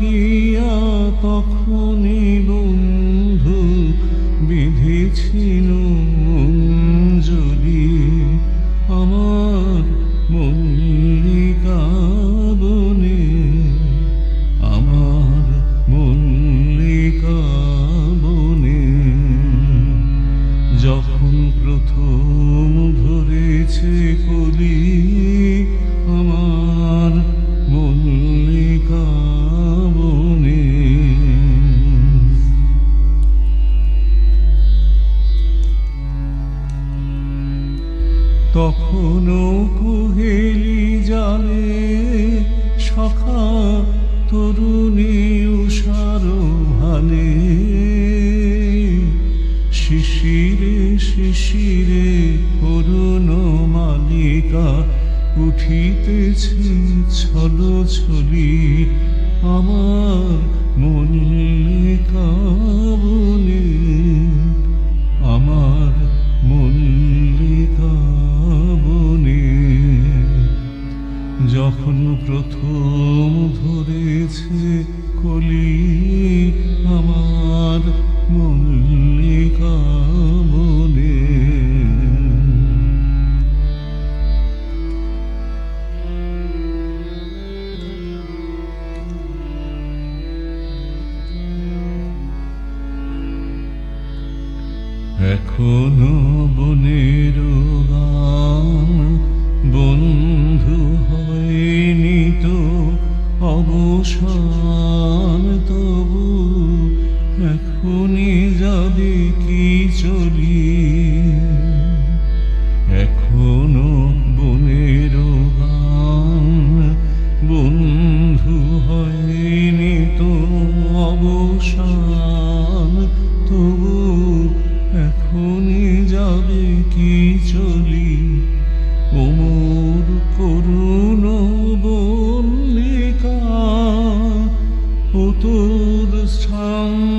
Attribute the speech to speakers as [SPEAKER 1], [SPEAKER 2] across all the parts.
[SPEAKER 1] লাগিয়া তখনই তখনও কুহেলি জালে সখা তরুণী উষার ভালে শিশিরে শিশিরে করুণ মালিকা উঠিতেছে ছলো ছলি আমার মল্লিকা যখন প্রথম ধরেছে কলি আমার মল্লিকা বনে এখনও অবসান তবু এখনই যাবে কি চলি?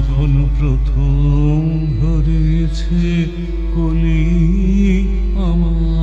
[SPEAKER 1] যখন প্রথম ধরেছে কলি আমার।